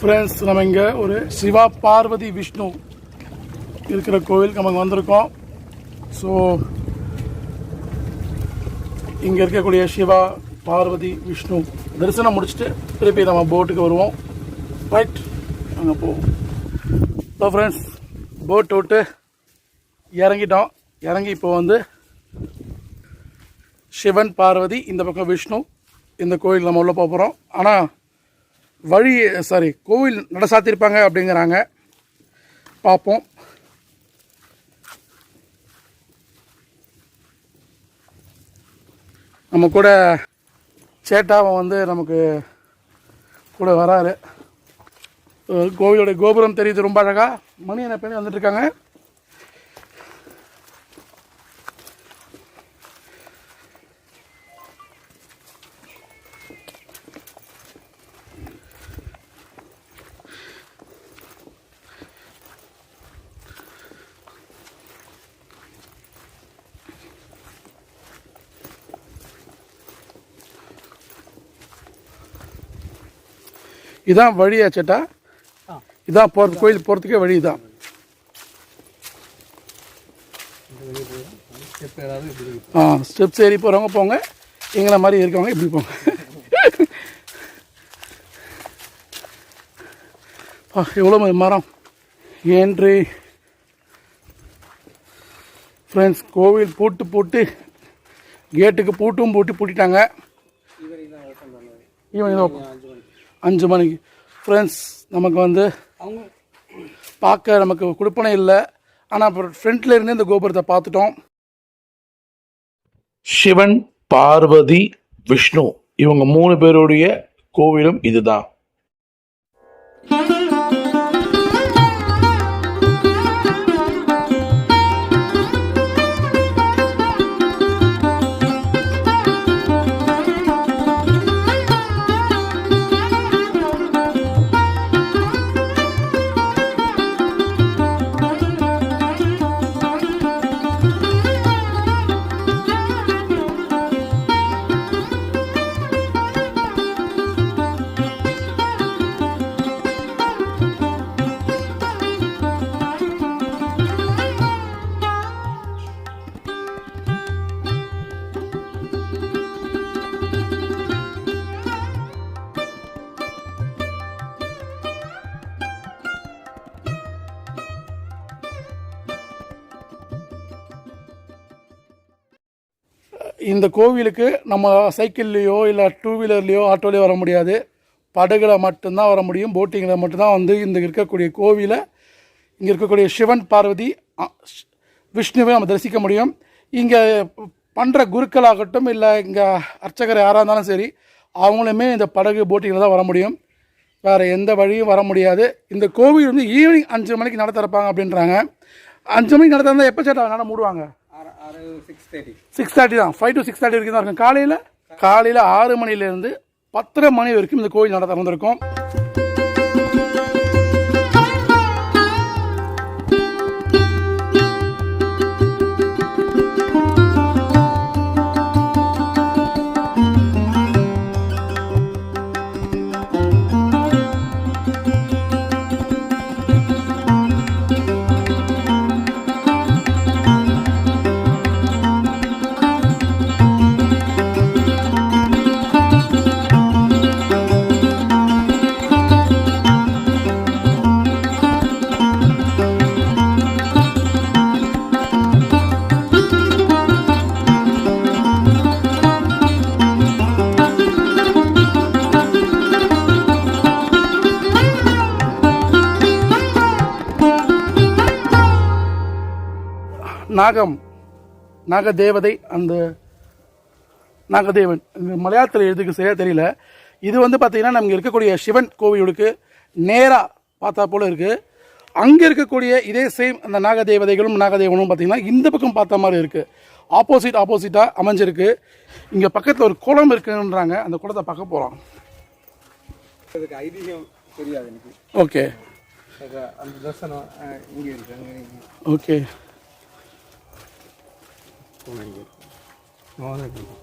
Friends நம்ம இங்கே ஒரு சிவா பார்வதி விஷ்ணு இருக்கிற கோவில் நம்ம வந்திருக்கோம். ஸோ இங்கே இருக்கக்கூடிய சிவா பார்வதி விஷ்ணு தரிசனம் முடிச்சுட்டு திருப்பி நம்ம போட்டுக்கு வருவோம். ரைட் அங்கே போவோம். ஸோ ஃப்ரெண்ட்ஸ் போட் விட்டு இறங்கிட்டோம். இறங்கி இப்போ வந்து சிவன் பார்வதி இந்த பக்கம் விஷ்ணு இந்த கோயில் நம்ம உள்ளே போக போகிறோம் ஆனால் வழி சாரி கோவில் நட சாத்திருப்பாங்க அப்படிங்கிறாங்க. பார்ப்போம் நம்ம கூட சேட்டாவும் வந்து நமக்கு கூட வராரு. அஹ் கோவிலோட கோபுரம் தெரியுது ரொம்ப அழகாக மணி என்ன பேர் வந்துட்டுருக்காங்க இதான் வழியா சேட்டா. இதான் போகிறது கோயில் போகிறதுக்கே வழி இதான். ஆ ஸ்டெப்ஸ் ஏறி போகிறவங்க போங்க. எங்களை மாதிரி இருக்கவங்க இப்படி போங்க. எவ்வளோ மரம். ஏன்று. ஃப்ரெண்ட்ஸ் கோவில் பூட்டு போட்டு கேட்டுக்கு பூட்டும் போட்டு பூட்டிட்டாங்க. ஈவினிங் தான் அஞ்சு மணிக்கு. ஃப்ரெண்ட்ஸ் நமக்கு வந்து அவங்க பார்க்க நமக்கு கொடுப்பனை இல்லை. ஆனால் அப்புறம் ஃப்ரண்ட்ல இருந்து இந்த கோபுரத்தை பார்த்துட்டோம். சிவன் பார்வதி விஷ்ணு இவங்க மூணு பேருடைய கோவிலும் இதுதான். இந்த கோவிலுக்கு நம்ம சைக்கிள்லேயோ இல்லை டூ வீலர்லேயோ ஆட்டோலேயோ வர முடியாது. படகுல மட்டும்தான் வர முடியும். போட்டிங்கில் மட்டும்தான் வந்து இந்த இருக்கக்கூடிய கோவிலை இங்கே இருக்கக்கூடிய சிவன் பார்வதி விஷ்ணுவை நம்ம தரிசிக்க முடியும். இங்கே பண்ணுற குருக்களாகட்டும் இல்லை இங்கே அர்ச்சகர் யாராக இருந்தாலும் சரி அவங்களுமே இந்த படகு போட்டிங்கில் தான் வர முடியும். வேறு எந்த வழியும் வர முடியாது. இந்த கோவில் வந்து ஈவினிங் அஞ்சு மணிக்கு நடத்திறப்பாங்க அப்படின்றாங்க. அஞ்சு மணிக்கு நடத்திருந்தால் எப்போ சேட்டாங்க? நட மூடுவாங்க. சிக்ஸ் தேர்ட்டி தான். ஃபைவ் டு சிக்ஸ் தேர்ட்டி வரைக்கும் தான் இருக்கும். காலையில் காலையில் ஆறு மணிலேருந்து பத்தரை மணி வரைக்கும் இந்த கோயில் நட திறந்திருக்கும் நாகம் நாகதேவதை அந்த நாகதேவன் மலையாளத்தில் எழுதுக்கு சரியாக தெரியல. இது வந்து பார்த்தீங்கன்னா நமக்கு இருக்கக்கூடிய சிவன் கோவிலுக்கு நேராக பார்த்தா போல இருக்குது அங்கே இருக்கக்கூடிய இதே சேம் அந்த நாகதேவதைகளும் நாகதேவனும் பார்த்தீங்கன்னா இந்த பக்கம் பார்த்த மாதிரி இருக்குது ஆப்போசிட் ஆப்போசிட்டாக அமைஞ்சிருக்கு. இங்கே பக்கத்தில் ஒரு குளம் இருக்குன்றாங்க. அந்த குளத்தை பார்க்க போகிறோம் அதுக்கு ஐதீகம் தெரியாது எனக்கு. ஓகே அந்த தரிசனம் இங்கே இருக்கு. ஓகே ஃபோன் அடிக்கிறேன்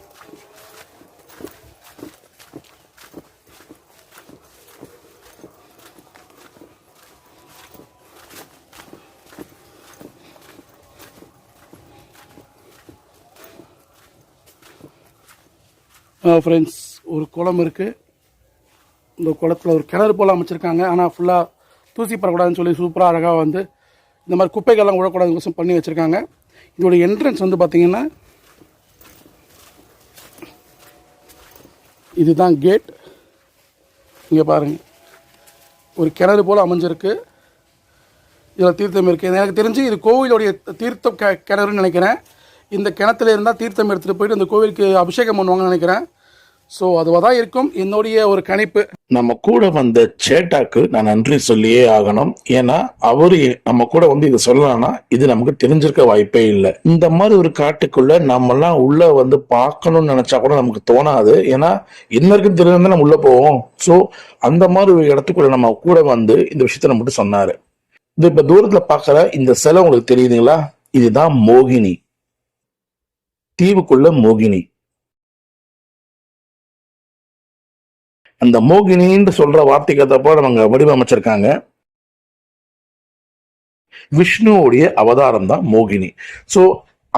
ஃப்ரெண்ட்ஸ் ஒரு குளம் இருக்குது இந்த குளத்தில் ஒரு கிணறு போல் அமைச்சிருக்காங்க. ஆனால் ஃபுல்லாக தூசி படக்கூடாதுன்னு சொல்லி சூப்பராக அழகாக வந்து இந்த மாதிரி குப்பைகள்லாம் விழக்கூடாதுன்னு பண்ணி வச்சுருக்காங்க. இதோட என்ட்ரன்ஸ் வந்து பார்த்தீங்கன்னா இதுதான் கேட் இங்கே பாருங்கள் ஒரு கிணறு போல் அமைஞ்சிருக்கு. இதில் தீர்த்தம் இருக்குது எனக்கு தெரிஞ்சு இது கோவிலுடைய தீர்த்தம் கெ கிணறுன்னு நினைக்கிறேன். இந்த கிணத்துல இருந்தால் தீர்த்தம் எடுத்துகிட்டு போயிட்டு இந்த கோவிலுக்கு அபிஷேகம் பண்ணுவாங்கன்னு நினைக்கிறேன். ஸோ அதுவாக தான் இருக்கும். என்னுடைய ஒரு கணிப்பு. நம்ம கூட வந்த சேட்டாக்கு நான் நன்றி சொல்லியே ஆகணும். ஏன்னா அவரு நம்ம கூட வந்து இதை சொல்லலாம்னா இது நமக்கு தெரிஞ்சிருக்க வாய்ப்பே இல்லை. இந்த மாதிரி ஒரு காட்டுக்குள்ள நம்மலாம் உள்ள வந்து பார்க்கணும்னு நினைச்சா கூட நமக்கு தோணாது. ஏன்னா இன்னருக்கு தெரிஞ்சா நம்ம உள்ள போவோம். ஸோ அந்த மாதிரி ஒரு இடத்துக்குள்ள நம்ம கூட வந்து இந்த விஷயத்த நம்ம மட்டும் சொன்னாரு. இது இப்ப தூரத்துல பாக்குற இந்த சிலை உங்களுக்கு தெரியுதுங்களா? இதுதான் மோகினி. தீவுக்குள்ள மோகினி. அந்த மோகினின்னு சொல்ற வார்த்தைக்கு தப்போ அவங்க வடிவமைச்சிருக்காங்க. விஷ்ணுவுடைய அவதாரம் தான் மோகினி. ஸோ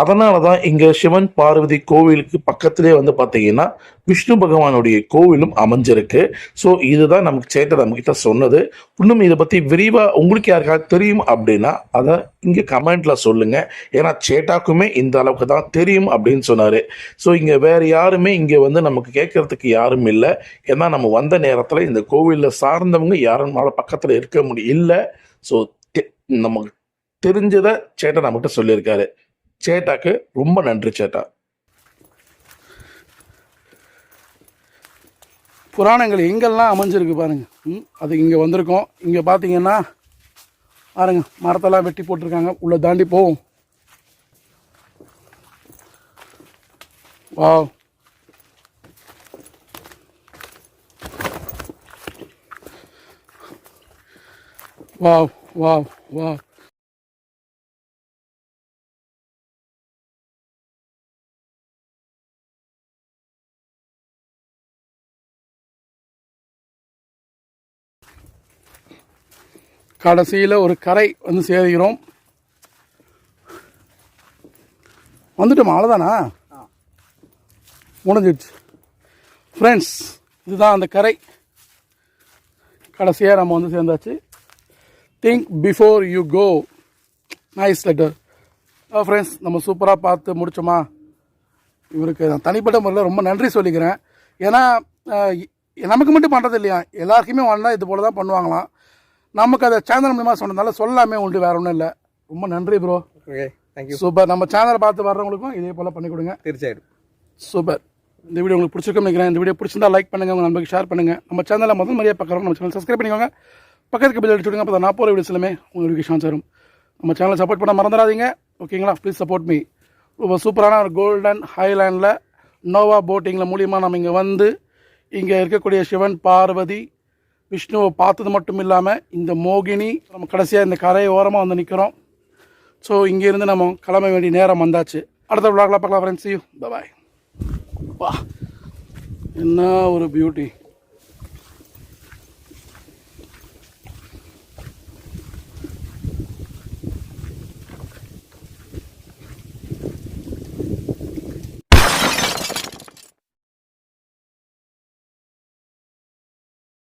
அதனால தான் இங்கே சிவன் பார்வதி கோவிலுக்கு பக்கத்திலே வந்து பார்த்தீங்கன்னா விஷ்ணு பகவானுடைய கோவிலும் அமைஞ்சிருக்கு. ஸோ இதுதான் நமக்கு சேட்டர் நம்மக்கிட்ட சொன்னது. இன்னும் இதை பற்றி விரிவாக உங்களுக்கு யாருக்காவது தெரியும் அப்படின்னா அதை இங்கே கமெண்ட்டில் சொல்லுங்கள் ஏன்னா சேட்டாக்குமே இந்த அளவுக்கு தான் தெரியும் அப்படின்னு சொன்னார். ஸோ இங்கே வேறு யாருமே இங்கே வந்து நமக்கு கேட்கறதுக்கு யாரும் இல்லை. ஏன்னா நம்ம வந்த நேரத்தில் இந்த கோவிலில் சார்ந்தவங்க யாரும் பக்கத்தில் இருக்க முடியும் இல்லை. ஸோ நமக்கு தெரிஞ்சதை சேட்டை நம்மகிட்ட சொல்லியிருக்காரு. சேட்டாக்கு ரொம்ப நன்றி சேட்டா. புராணங்கள் எங்கெல்லாம் அமைஞ்சிருக்கு பாருங்க. ம், அது இங்கே வந்திருக்கோம். இங்கே பார்த்தீங்கன்னா பாருங்க மரத்தெல்லாம் வெட்டி போட்டிருக்காங்க. உள்ளே தாண்டி போவோம். வாவ். Wow wow wow. கடைசியில் ஒரு கரை வந்து சேர்கிறோம் வந்துட்டோமா? அவ்வளோதானா முடிஞ்சிடுச்சு. ஃப்ரெண்ட்ஸ் இதுதான் அந்த கரை. கடைசியாக நம்ம வந்து சேர்ந்தாச்சு. Think before you go nice letter friends நம்ம சூப்பராக பார்த்து முடிச்சோமா? இவருக்கு நான் தனிப்பட்ட முறையில் ரொம்ப நன்றி சொல்லிக்கிறேன். ஏன்னா நமக்கு மட்டும் பண்ணுறது இல்லையா? எல்லாருக்குமே வந்தால் இது போல தான் பண்ணுவாங்களாம். நமக்கு அதை சேனல் மூலியமாக சொன்னதால சொல்லாமே உண்டு வேற ஒன்றும் இல்லை. ரொம்ப நன்றி ப்ரோ ஓகே தேங்க்யூ சூப்பர் நம்ம சேனலை பார்த்து வர்றவங்களுக்கும் இதே போல் பண்ணி கொடுங்க. திருச்சாயிடும். சூப்பர் இந்த வீடியோ உங்களுக்கு பிடிச்சிருக்கும் நினைக்கிறேன். இந்த வீடியோ பிடிச்சிருந்தா லைக் பண்ணுங்க உங்கள் நண்பருக்கு ஷேர் பண்ணுங்கள் நம்ம சேனலில் முதல் மாதிரியே பார்க்குறோம் நம்ம சேனல் சப்ஸ்கிரைப் பண்ணிக்கோங்க. பக்கத்துக்கு பில் அடிச்சுடுங்க அப்போ நான் போகிற வீடியோ எல்லாமே உங்களுக்கு ஷான்ஸ் வரும் நம்ம சேனலை சப்போர்ட் பண்ண மறந்துடாதீங்க. ஓகேங்களா ப்ளீஸ் சப்போர்ட் மீ ரொம்ப சூப்பரான ஒரு கோல்டன் ஹைலேண்டில் நோவா போட்டிங்கில் மூலியமாக நம்ம இங்கே வந்து இங்கே இருக்கக்கூடிய சிவன் பார்வதி விஷ்ணுவை பார்த்தது மட்டும் இல்லாமல் இந்த மோகினி நம்ம கடைசியாக இந்த கரை ஓரமாக வந்து நிற்கிறோம் ஸோ இங்கேருந்து நம்ம கிளம்ப வேண்டிய நேரம் வந்தாச்சு. அடுத்த விழாக்கில் பார்க்கலாம் ஃப்ரெண்ட்ஸ் யூ பாய் வா. என்ன ஒரு பியூட்டி